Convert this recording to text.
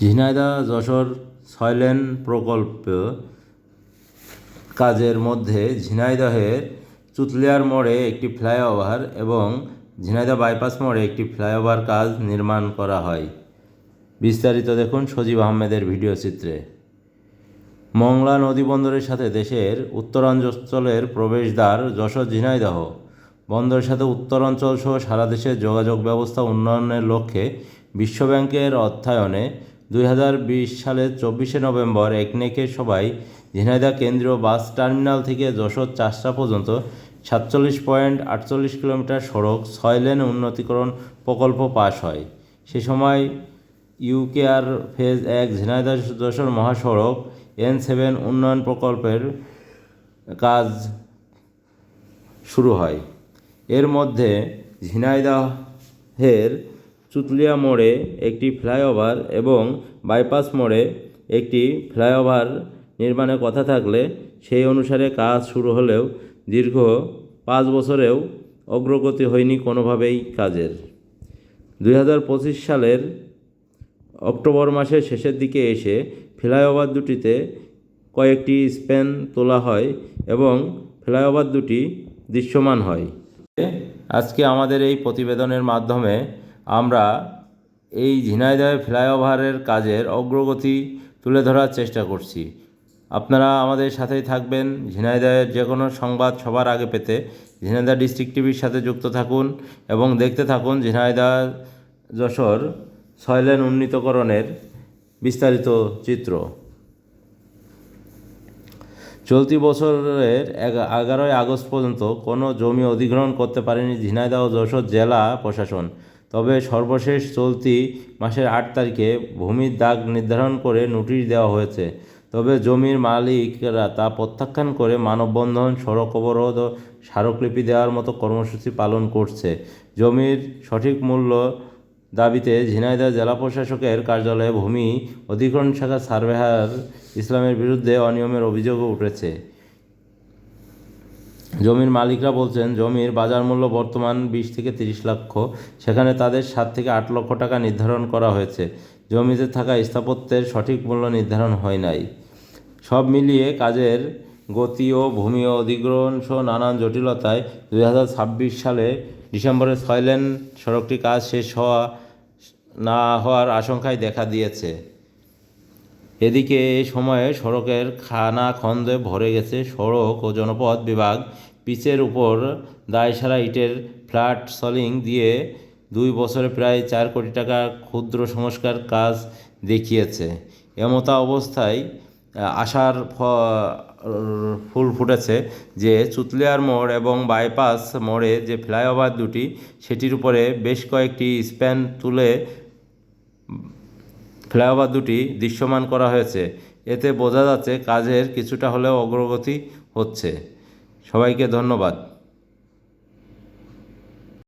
ঝিনাইদহ যশোর ছয়লেন প্রকল্প কাজের মধ্যে ঝিনাইদহের চুতলিয়ার মোড়ে একটি ফ্লাইওভার এবং ঝিনাইদহ বাইপাস মোড়ে একটি ফ্লাইওভার কাজ নির্মাণ করা হয়। বিস্তারিত দেখুন সজীব আহমেদের ভিডিও চিত্রে। মংলা নদীবন্দরের সাথে দেশের উত্তরাঞ্চলের প্রবেশদ্বার যশোর ঝিনাইদহ। বন্দরের সাথে উত্তরাঞ্চল সহ সারা দেশের যোগাযোগ ব্যবস্থা উন্নয়নের লক্ষ্যে বিশ্বব্যাংকের অর্থায়নে দুই হাজার বিশ সালের চব্বিশে নভেম্বর একনেকের সবাই ঝিনাইদা কেন্দ্রীয় বাস টার্মিনাল থেকে যশোর চাষরা পর্যন্ত সাতচল্লিশ পয়েন্ট আটচল্লিশ কিলোমিটার সড়ক ছয় লেন উন্নতিকরণ প্রকল্প পাশ হয়। সে সময় ইউকেআর ফেজ এক ঝিনাইদা যশোর মহাসড়ক এন সেভেন উন্নয়ন প্রকল্পের কাজ শুরু হয়। এর মধ্যে ঝিনাইদহের চুতলিয়া মোড়ে একটি ফ্লাইওভার এবং বাইপাস মোড়ে একটি ফ্লাইওভার নির্মাণের কথা থাকলে সেই অনুসারে কাজ শুরু হলেও দীর্ঘ পাঁচ বছরেও অগ্রগতি হয়নি কোনোভাবেই কাজের। দুই হাজার পঁচিশ সালের অক্টোবর মাসের শেষের দিকে এসে ফ্লাইওভার দুটিতে কয়েকটি স্প্যান তোলা হয় এবং ফ্লাইওভার দুটি দৃশ্যমান হয়। আজকে আমাদের এই প্রতিবেদনের মাধ্যমে আমরা এই ঝিনাইদহ ফ্লাইওভারের কাজের অগ্রগতি তুলে ধরার চেষ্টা করছি। আপনারা আমাদের সাথেই থাকবেন। ঝিনাইদহের যে কোনো সংবাদ সবার আগে পেতে ঝিনাইদহ ডিস্ট্রিক্ট টিভির সাথে যুক্ত থাকুন এবং দেখতে থাকুন ঝিনাইদহ যশোর ছয়লেন উন্নীতকরণের বিস্তারিত চিত্র। চলতি বছরের এগা- এগারোই আগস্ট পর্যন্ত কোনো জমি অধিগ্রহণ করতে পারেনি ঝিনাইদহ যশোর জেলা প্রশাসন। তবে সর্বশেষ চলতি মাসের আট তারিখে ভূমির দাগ নির্ধারণ করে নোটিশ দেওয়া হয়েছে। তবে জমির মালিকরা তা প্রত্যাখ্যান করে মানববন্ধন, সড়ক অবরোধ ও স্মারকলিপি দেওয়ার মতো কর্মসূচি পালন করছে। জমির সঠিক মূল্য দাবিতে ঝিনাইদহ জেলা প্রশাসকের কার্যালয়ে ভূমি অধিগ্রহণ শাখা সার্ভেয়ার ইসলামের বিরুদ্ধে অনিয়মের অভিযোগও উঠেছে। জমির মালিকরা বলছেন, জমির বাজার মূল্য বর্তমান বিশ থেকে তিরিশ লক্ষ, সেখানে তাদের সাত থেকে আট লক্ষ টাকা নির্ধারণ করা হয়েছে। জমিতে থাকা স্থাপত্যের সঠিক মূল্য নির্ধারণ হয় নাই। সব মিলিয়ে কাজের গতি ও ভূমি অধিগ্রহণ সহ নানান জটিলতায় দুই হাজার ছাব্বিশ সালে ডিসেম্বরে ছয় লেন সড়কটি কাজ শেষ হওয়া না হওয়ার আশঙ্কায় দেখা দিয়েছে। এদিকে এই সময়ে সড়কের খানা খন্দে ভরে গেছে সড়ক ও জনপথ বিভাগ। পিচের উপর দায়সারা ইটের ফ্ল্যাট সলিং দিয়ে দুই বছরে প্রায় চার কোটি টাকা ক্ষুদ্র সংস্কার কাজ দেখিয়েছে। এমতা অবস্থায় আশার ফুল ফুটেছে যে চুতলিয়ার মোড় এবং বাইপাস মোড়ে যে ফ্লাইওভার দুটি, সেটির উপরে বেশ কয়েকটি স্প্যান তুলে ফ্লাইওভার দুটি দৃশ্যমান করা হয়েছে। এতে বোঝা যাচ্ছে কাজের কিছুটা হলেও অগ্রগতি হচ্ছে। সবাইকে ধন্যবাদ।